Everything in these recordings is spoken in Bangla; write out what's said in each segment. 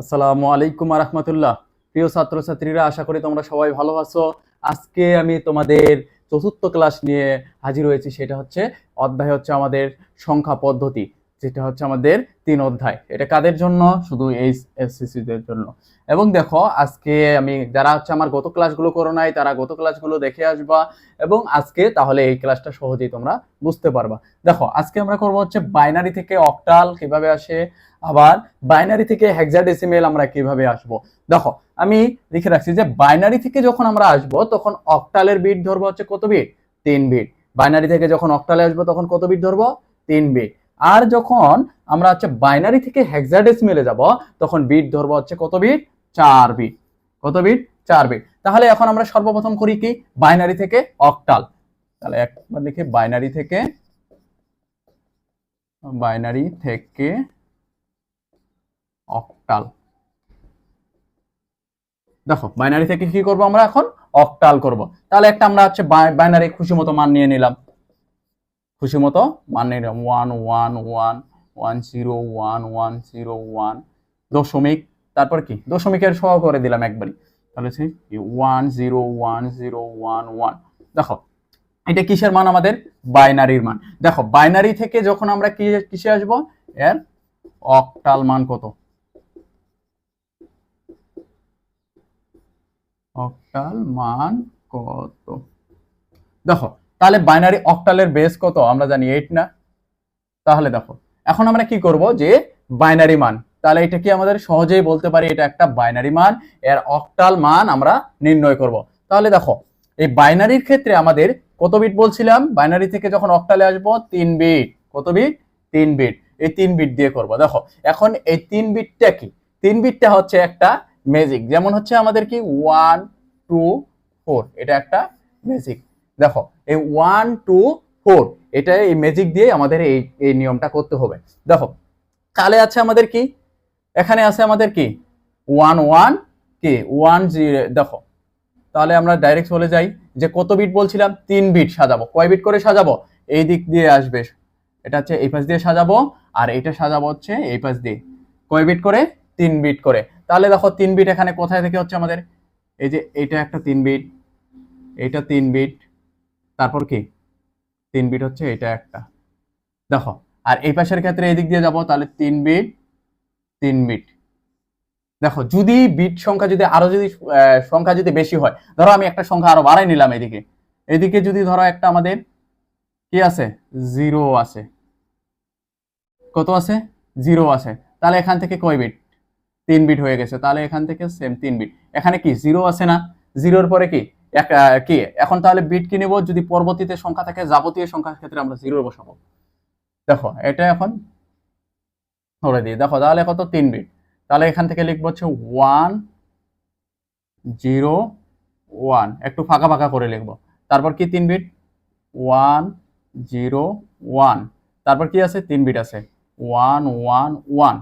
আসসালামু আলাইকুম আরহামতুল্লাহ। প্রিয় ছাত্রছাত্রীরা, আশা করি তোমরা সবাই ভালো আছো। আজকে আমি তোমাদের চতুর্থ ক্লাস নিয়ে হাজির হয়েছি, সেটা হচ্ছে অধ্যায় হচ্ছে আমাদের সংখ্যা পদ্ধতি। যেটা হচ্ছে আমাদের তিন অধ্যায়। এটা কাদের জন্য? শুধু এই এসএসসিদের জন্য। এবং দেখো, আজকে আমি, যারা হচ্ছে আমার গত ক্লাসগুলো করো নাই, তারা গত ক্লাসগুলো দেখে আসবা এবং আজকে তাহলে এই ক্লাসটা সহজেই তোমরা বুঝতে পারবা। দেখো, আজকে আমরা করব হচ্ছে বাইনারি থেকে অক্টাল কীভাবে আসে, আবার বাইনারি থেকে হেক্সাডেসিমেল আমরা কীভাবে আসব। দেখো, আমি লিখে রাখছি যে বাইনারি থেকে যখন আমরা আসব, তখন অক্টালের বিট ধরবো হচ্ছে কত বিট? তিন বিট। বাইনারি থেকে যখন অক্টালে আসব, তখন কত বিট ধরবো? তিন বিট। আর যখন আমরা হচ্ছে বাইনারি থেকে হেক্সাডেসিমেলে যাব, তখন বিট ধরবো হচ্ছে কত বিট চার বিট কত বিট চার বিট তাহলে এখন আমরা সর্বপ্রথম করি কি? বাইনারি থেকে অক্টাল তাহলে একবার লিখি বাইনারি থেকে বাইনারি থেকে অক্টাল দেখো বাইনারি থেকে কি করব আমরা এখন? অক্টাল করব। তাহলে একটা আমরা হচ্ছে বাইনারি খুশি মতো মান নিয়ে নিলাম। খুশি মতো মান নিলাম one one one one zero one one zero one দশমিক, তারপর কি? দশমিকের সহ করে দিলাম একবারই। তাহলে one zero one zero one one দেখো, এটা কিসের মান? আমাদের বাইনারির মান। দেখো, বাইনারি থেকে যখন আমরা কিসে আসব? এর অক্টাল মান কত? অক্টাল মান কত? দেখো তাহলে বাইনারি অক্টালের বেস কত? আমরা জানি এইট না। তাহলে দেখো, এখন আমরা কি করব যে বাইনারি মান, তাহলে এটা কি আমাদের সহজেই বলতে পারি এটা একটা বাইনারি মান, এর অক্টাল মান আমরা নির্ণয় করব। তাহলে দেখো, এই বাইনারির ক্ষেত্রে আমাদের কত বিট বলছিলাম? বাইনারি থেকে যখন অক্টালে আসব, তিন বিট কত বিট তিন বিট এই তিন বিট দিয়ে করব। দেখো, এখন এই তিন বিটটা কি? তিন বিটটা হচ্ছে একটা ম্যাজিক যেমন হচ্ছে আমাদের কি? ওয়ান টু ফোর এটা একটা ম্যাজিক দেখো, এই ওয়ান টু ফোর এটা এই ম্যাজিক দিয়ে আমাদের এই এই নিয়মটা করতে হবে। দেখো তাহলে আছে আমাদের কি? এখানে আছে আমাদের কি? ওয়ান ওয়ান কি ওয়ান জিরো দেখো, তাহলে আমরা ডাইরেক্ট চলে যাই, যে কত বিট বলছিলাম? তিন বিট সাজাবো। কয় বিট করে সাজাবো? এই দিক দিয়ে আসবে। এটা হচ্ছে এই পাশ দিয়ে সাজাবো, আর এটা সাজাবো হচ্ছে এই পাশ দিয়ে। কয় বিট করে? তিন বিট করে। তাহলে দেখো, তিন বিট এখানে কোথায় থেকে হচ্ছে আমাদের? এই যে এটা একটা তিন বিট এইটা তিন বিট তারপর কি? তিন বিট হচ্ছে এটা একটা। দেখো, আর এই পাশের ক্ষেত্রে এই দিক দিয়ে যাব, তাহলে তিন বিট তিন বিট দেখো, যদি বিট সংখ্যা যদি আরও যদি সংখ্যা যদি বেশি হয়, ধরো আমি একটা সংখ্যা আরও বাড়াই নিলাম এদিকে। এদিকে যদি ধরো একটা আমাদের কি আছে? জিরো আছে। কত আছে? জিরো আছে। তাহলে এখান থেকে কয় বিট তিন বিট হয়ে গেছে। তাহলে এখান থেকে সেম তিন বিট এখানে কি? জিরো আছে না? জিরোর পরে কি? কি? এখন তাহলে বিট কি নেব? যদি পরবর্তীতে সংখ্যা থাকে, যাবতীয় সংখ্যার ক্ষেত্রে আমরা জিরো বসাবো। দেখো, এটা এখন ধরে দিই। দেখো, তাহলে কত? তিন বিট তাহলে এখান থেকে লিখব হচ্ছে ওয়ান জিরো ওয়ান একটু ফাঁকা ফাঁকা করে লিখব। তারপর কি তিন বিট ওয়ান জিরো ওয়ান তারপর কি আছে? তিন বিট আছে। ওয়ান ওয়ান ওয়ান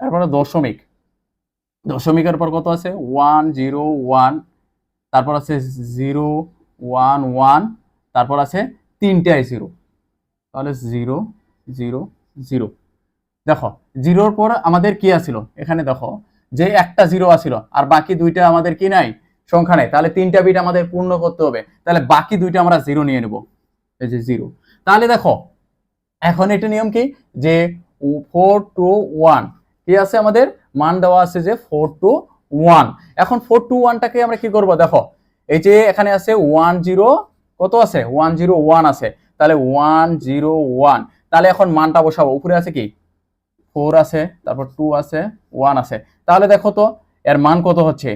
তারপরে দশমিক। দশমিকের পর কত আছে? ওয়ান জিরো ওয়ান তারপর আছে জিরো ওয়ান ওয়ান তারপর আছে তিনটায় জিরো তাহলে জিরো জিরো জিরো দেখো জিরোর পর আমাদের কি আছিল এখানে দেখো, যে একটা জিরো আছিল আর বাকি দুইটা আমাদের কি নাই? সংখ্যা নেই। তাহলে তিনটা বিট আমাদের পূর্ণ করতে হবে। তাহলে বাকি দুইটা আমরা জিরো নিয়ে নেব। এই যে জিরো তাহলে দেখো, এখন এটা নিয়ম কি? যে ফোর টু ওয়ান কি আছে আমাদের? মান দেওয়া আছে যে ফোর টু ওয়ান এখন ফোর টু ওয়ানটাকে আমরা কি করব? দেখো, এই যে এখানে আছে ওয়ান জিরো কত আছে? ওয়ান জিরো ওয়ান আছে। তাহলে ওয়ান জিরো ওয়ান তাহলে এখন মানটা বসাবো। উপরে আছে কি? ফোর আছে, তারপর টু আছে ওয়ান আছে। তাহলে দেখো তো, এর মান কত হচ্ছে?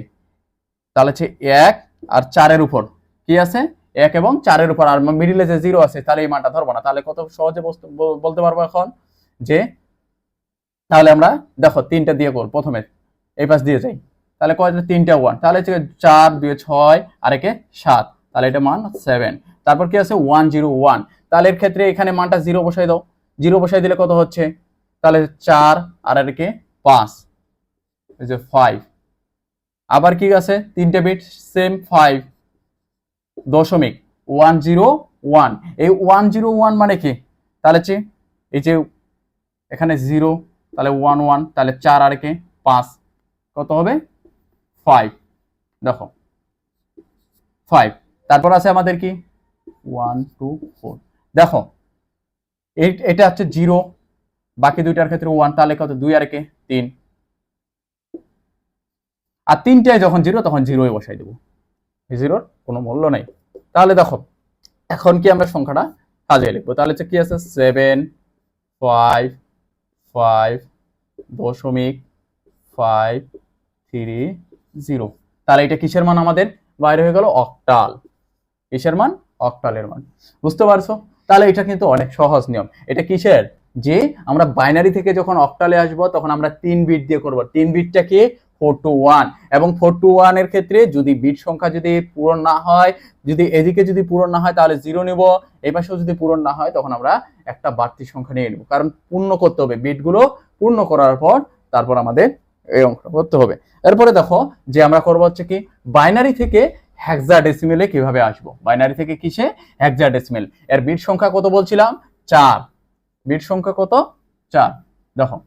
তাহলে হচ্ছে এক আর চারের উপর। কি আছে? এক এবং চারের উপর। আর মিডিলে যে জিরো আছে, তাহলে এই মানটা ধরবো না। তাহলে কত সহজে বলতে পারব এখন? যে, তাহলে আমরা দেখো তিনটা দিয়ে করব প্রথমে। এই পাশ দিয়ে যাই। তাহলে কয়টা তিনটা ওয়ান তাহলে হচ্ছে চার দুই ছয় আর একে সাত। তাহলে এটা মান সেভেন তারপর কি আছে? ওয়ান জিরো ওয়ান তাহলে এর ক্ষেত্রে এখানে মানটা জিরো বসাই দাও। জিরো বসাই দিলে কত হচ্ছে? তাহলে চার, আর একে পাঁচ। এই যে ফাইভ আবার কি আছে? তিনটে বিট সেম ফাইভ দশমিক। ওয়ান জিরো ওয়ান এই ওয়ান জিরো ওয়ান মানে কি? তাহলে হচ্ছে এই যে এখানে জিরো তাহলে ওয়ান ওয়ান তাহলে চার আর একে পাঁচ। কত হবে? ফাইভ দেখো। ফাইভ তারপর আছে আমাদের কি? ওয়ান টু ফোর দেখো। এটা হচ্ছে জিরো বাকি দুইটার ক্ষেত্রে ওয়ান তাহলে কত? দুই আর কে তিন। আর তিনটায় যখন জিরো তখন জিরোই বসাই দেবো। জিরোর কোনো মূল্য নেই। তাহলে দেখো, এখন কি আমরা সংখ্যাটা সাজিয়ে লিখব? তাহলে হচ্ছে কি আছে? সেভেন ফাইভ ফাইভ দশমিক ফাইভ থ্রি জিরো। তাহলে এটা কিসের মান আমাদের? বাইরে হয়ে গেল অক্টাল কিসের মান? অক্টালের মান। বুঝতে পারছ? তাহলে এটা কিন্তু অনেক সহজ নিয়ম। এটা কিসের? যে আমরা বাইনারি থেকে যখন অক্টালে আসব, তখন আমরা তিন বিট দিয়ে করব। তিন বিটটা কি? ফোর টু ওয়ান এবং ফোর টু ওয়ানের ক্ষেত্রে যদি বিট সংখ্যা যদি পূরণ না হয়, যদি এদিকে যদি পূরণ না হয়, তাহলে জিরো নিব। এই পাশেও যদি পূরণ না হয়, তখন আমরা একটা বাড়তি সংখ্যা নিয়ে নেব। কারণ পূর্ণ করতে হবে। বিটগুলো পূর্ণ করার পর, তারপর আমাদের এই অঙ্কটা করতে হবে। এরপরে দেখো যে আমরা করব হচ্ছে কি বাইনারি থেকে হেক্সাডেসিমেলে কীভাবে আসব? বাইনারি থেকে কিসে? হেক্সাডেসিমেল এর বিট সংখ্যা কত বলছিলাম? চার। বিট সংখ্যা কত? চার। দেখো।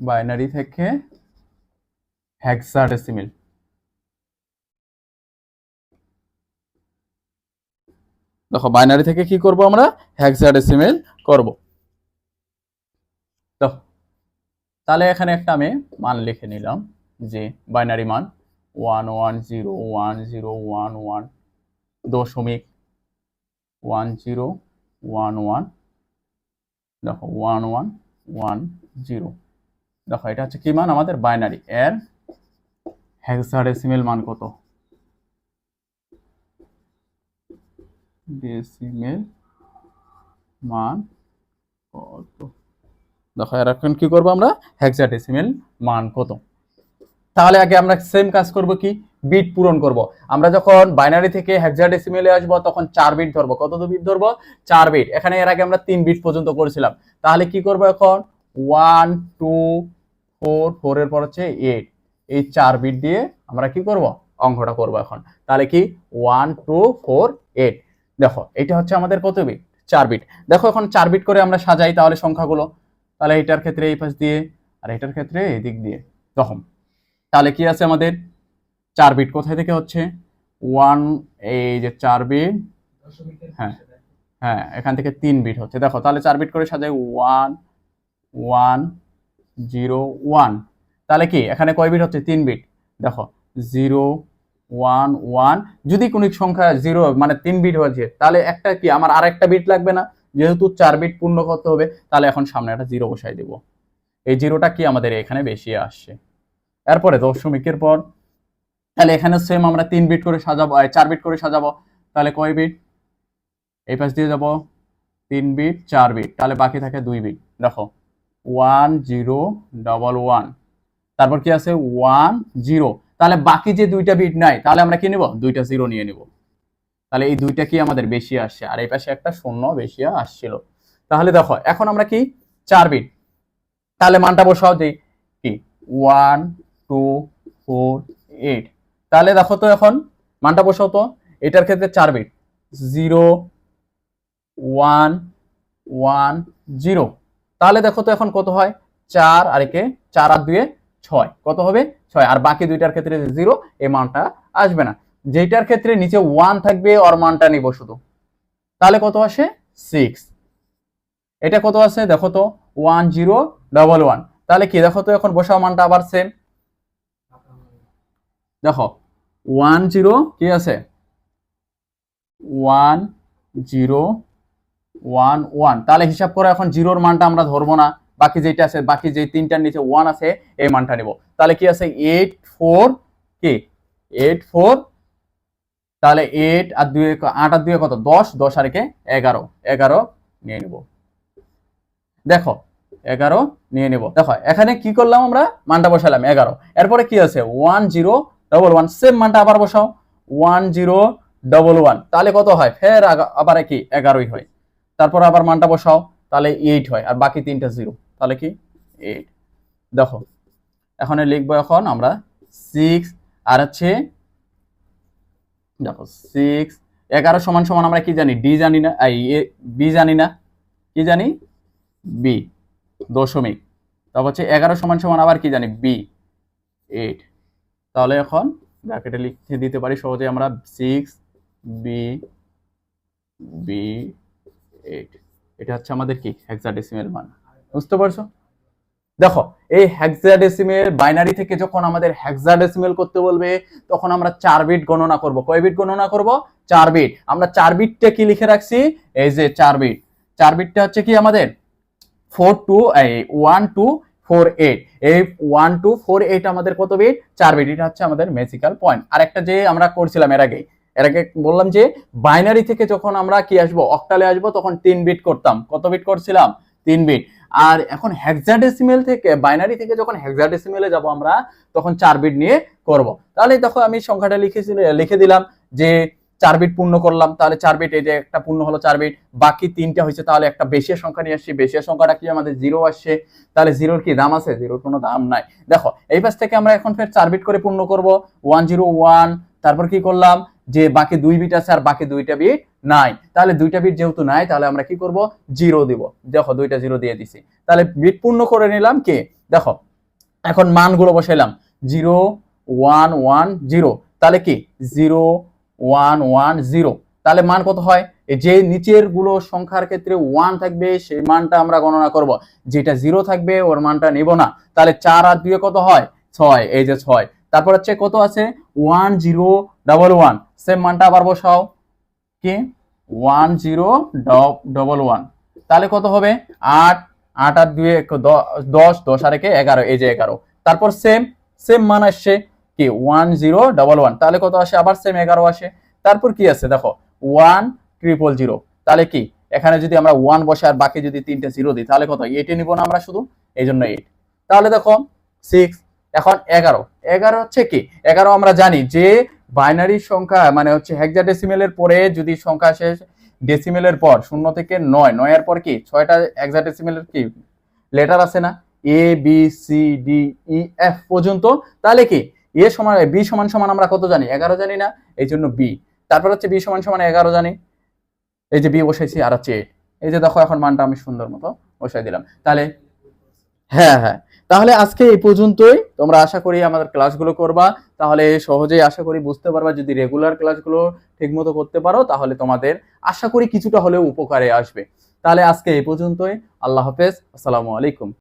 বাইনারি থেকে হেক্সাডেসিমেল দেখো বাইনারি থেকে কি করব আমরা? হেক্সাডেসিমেল করব। দেখো, তাহলে এখানে একটা আমি মান লিখে নিলাম যে বাইনারি মান one one zero one zero one one দশমিক ওয়ান জিরো ওয়ান ওয়ান দেখো ওয়ান ওয়ান ওয়ান জিরো দেখো, এটা হচ্ছে কি মান? আমাদের বাইনারি এর হেক্সাডেসিমেল মান কত? ডেসিমেল মান কত? দেখো এখন কি করব আমরা? হেক্সাডেসিমেল মান কত? তাহলে আগে আমরা সেম কাজ করব কি? বিট পূরণ করব। আমরা যখন বাইনারি থেকে হেক্সাডেসিমেলে আসব, তখন চার বিট ধরবো। কত বিট ধরবো? চার বিট এখানে এর আগে আমরা তিন বিট পর্যন্ত করেছিলাম। তাহলে কি করব এখন? ওয়ান টু ফোর ফোর এর পর হচ্ছে এইট এই চার বিট দিয়ে আমরা কি করব? অঙ্কটা করব এখন। তাহলে কি? ওয়ান টু ফোর এইট দেখো, এটা হচ্ছে আমাদের কত বিট চার বিট দেখো এখন চার বিট করে আমরা সাজাই তাহলে সংখ্যাগুলো। তাহলে এটার ক্ষেত্রে এই পাশ দিয়ে আর এটার ক্ষেত্রে এই দিক দিয়ে। তখন তাহলে কি আছে আমাদের? চার বিট কোথায় থেকে হচ্ছে? ওয়ান এই যে চার বিট হ্যাঁ হ্যাঁ এখান থেকে তিন বিট হচ্ছে। দেখো, তাহলে চার বিট করে সাজাই ওয়ান ওয়ান জিরো ওয়ান তাহলে কি? এখানে কয় বিট হচ্ছে? তিন বিট দেখো জিরো ওয়ান ওয়ান। যদি কোনো সংখ্যা জিরো মানে তিন বিট হয়েছে, তাহলে একটা কি? আমার আর একটা বিট লাগবে না? যেহেতু চার বিট পূর্ণ করতে হবে, তাহলে এখন সামনে একটা জিরো বসাই দেব। এই জিরোটা কি আমাদের এখানে বেশি আসছে? এরপরে দশমিকের পর, তাহলে এখানে সেম আমরা তিন বিট করে সাজাবো চার বিট করে সাজাবো। তাহলে কয় বিট এই পাশ দিয়ে যাব। তিন বিট চার বিট তাহলে বাকি থাকে দুই বিট দেখো ওয়ান জিরো ডবল ওয়ান তারপর কি আছে? ওয়ান জিরো তাহলে বাকি যে দুইটা বিট নাই, তাহলে আমরা কি নিব? দুইটা জিরো নিয়ে নিব। তাহলে এই দুইটা কি আমাদের বেশি আসছে? আর এই পাশে একটা শূন্য বেশি আসছিল। তাহলে দেখো, এখন আমরা কি? চার বিট তাহলে মানটা বসাও, যে কি? ওয়ান টু ফোর এইট তাহলে দেখো তো এখন, মানটা বসাও তো। এটার ক্ষেত্রে চার bit zero one one zero তাহলে দেখো তো এখন কত হয়? চার, আর একে চার আর দুয়ে ছয়। কত হবে? ছয়। আর বাকি দুইটার ক্ষেত্রে জিরো এই মানটা আসবে না। যেটার ক্ষেত্রে নিচে ওয়ান থাকবে, ওর মানটা নিব শুধু। তাহলে কত আসে? সিক্স এটা কত আছে? দেখো তো ওয়ান জিরো ডবল ওয়ান তাহলে কি? দেখো তো, এখন বসাও মানটা আবার সেম দেখো ওয়ান জিরো কি আছে? ওয়ান জিরো ওয়ান ওয়ান তাহলে হিসাব করে এখন জিরোর মানটা আমরা ধরবো না। বাকি যেটা আছে, বাকি যে তিনটার নিচে ওয়ান আছে, এই মানটা নিব। তাহলে কি আছে? এইট ফোর কি? এইট ফোর তাহলে এইট আর দুই আট আর দুই কত? দশ দশ আর একে এগারো। এগারো নিয়ে নিব। দেখো, এগারো নিয়ে নিব। দেখো, এখানে কি করলাম আমরা? মানটা বসালাম, এগারো। এরপরে কি আছে? One zero double one same মানটা আবার বসাও। ওয়ান জিরো ডবল ওয়ান তাহলে কত হয়? ফের আবার কি এগারোই হয়। তারপর আবার মানটা বসাও, তাহলে এইট হয়, আর বাকি তিনটা জিরো তাহলে কি? এইট দেখো, এখন লিখব এখন আমরা সিক্স আর হচ্ছে, দেখো সিক্স এগারো সমান সমান আমরা কি জানি? ডি জানি না, এই বি জানি না। কি জানি? বি দশমিক। তারপর হচ্ছে এগারো সমান সমান আবার কি জানি? বি এইট তাহলে এখন ব্র্যাকেটে লিখে দিতে পারি, সহজে আমরা সিক্স বি বি এইট এটা হচ্ছে আমাদের কি? হেক্সাডেসিমেল মান। বুঝতে পারছ? দেখো, এই হেক্সাডেসিমেল বাইনারি থেকে যখন আমাদের হেক্সাডেসিমেল করতে বলবে, তখন আমরা চার বিট গণনা করব। কয় বিট গণনা করব? চার বিট আমরা চার বিটটা কি লিখে রাখছি? এই যে চার বিট চার বিটটা হচ্ছে কি আমাদের? ফোর টু এই ওয়ান টু ফোর এইট এই ওয়ান টু ফোর এইট আমাদের কত বিট চার বিট এটা হচ্ছে আমাদের ম্যাজিক্যাল পয়েন্ট আর একটা যে আমরা করছিলাম এর আগে এর আগে বললাম যে বাইনারি থেকে যখন আমরা কি আসব? অক্টালে আসব, তখন তিন বিট করতাম। কত বিট করছিলাম? তিন বিট আর এখন হেক্সাডেসিমেল থেকে বাইনারি থেকে যখন হেক্সাডেসিমেলে যাব আমরা, তখন চার বিট নিয়ে করব। তাহলে দেখো আমি সংখ্যাটা লিখেছিল লিখে দিলাম যে চার বিট পূর্ণ করলাম, তাহলে চার বিট এই যে একটা পূর্ণ হলো চার বিট বাকি তিনটা হয়েছে, তাহলে একটা বেশি সংখ্যা নিয়ে আসছি, বেশি সংখ্যাটা কি আমাদের জিরো আসছে, তাহলে জিরোর কি দাম আছে? জিরোর কোনো দাম নাই। দেখো, এই পাশ থেকে আমরা এখন ফের চার বিট করে পূর্ণ করব ওয়ান জিরো ওয়ান তারপর কি করলাম? যে বাকি দুই বিট আছে আর বাকি দুইটা বিট নাই। তাহলে দুইটা বিট যেহেতু নাই, তাহলে আমরা কি করব? জিরো দিব। দেখো, দুইটা জিরো দিয়ে দিছি। তাহলে বিট পূর্ণ করে নিলাম কে? দেখো, এখন মানগুলো বসাইলাম। Zero, one one, zero. তাহলে কি? Zero, one one, zero. তাহলে মান কত হয়? যে নিচেরগুলো সংখ্যার ক্ষেত্রে ওয়ান থাকবে, সেই মানটা আমরা গণনা করব। যেটা জিরো থাকবে, ওর মানটা নিব না। তাহলে চার আর দুয়ে কত হয়? ছয়। এই যে ছয়। তারপর হচ্ছে কত আছে? One zero double one same মানটা আবার বসাও। কি? ওয়ান জিরো ডবল ওয়ান তাহলে কত হবে? আট আট আর দুয়ে দশ দশ আর একে এগারো, এই যে এগারো। তারপর সেম সেম মান আসছে কি? ওয়ান জিরো ডবল ওয়ান তাহলে কত আসে? আবার সেম এগারো আসে। তারপর কি আছে? দেখো ওয়ান ট্রিপল জিরো তাহলে কি? এখানে যদি আমরা ওয়ান বসে আর বাকি যদি তিনটে জিরো দিই, তাহলে কত? এইটে নিব না আমরা শুধু? এই জন্য এইট তাহলে দেখো সিক্স এখন এগারো। এগারো হচ্ছে কি? এগারো আমরা জানি যে বাইনারি সংখ্যা মানে হচ্ছে হেক্সাডেসিমেলের পরে যদি সংখ্যা শেষ ডেসিমেলের পর, শূন্য থেকে নয়। নয়ের পর কি? ছয়টা হেক্সাডেসিমেলের কি? লেটার আছে না? A B C D E F পর্যন্ত। তাহলে কি? এ সমান বি সমান সমান আমরা কত জানি? এগারো জানি না, এই জন্য বি তারপর হচ্ছে বি সমান সমান এগারো জানি। এই যে বি বসাইছি, আর হচ্ছে। এই যে দেখো, এখন মানটা আমি সুন্দর মতো বসাই দিলাম। তাহলে হ্যাঁ হ্যাঁ। তাহলে আজকে এই পর্যন্তই। তোমরা আশা করি আমাদের ক্লাসগুলো করবা। তাহলে সহজেই আশা করি বুঝতে পারবা, যদি রেগুলার ক্লাসগুলো ঠিকমতো করতে পারো, তাহলে তোমাদের আশা করি কিছুটা হলেও উপকারে আসবে। তাহলে আজকে এই পর্যন্তই। আল্লাহ হাফেজ। আসসালামু আলাইকুম।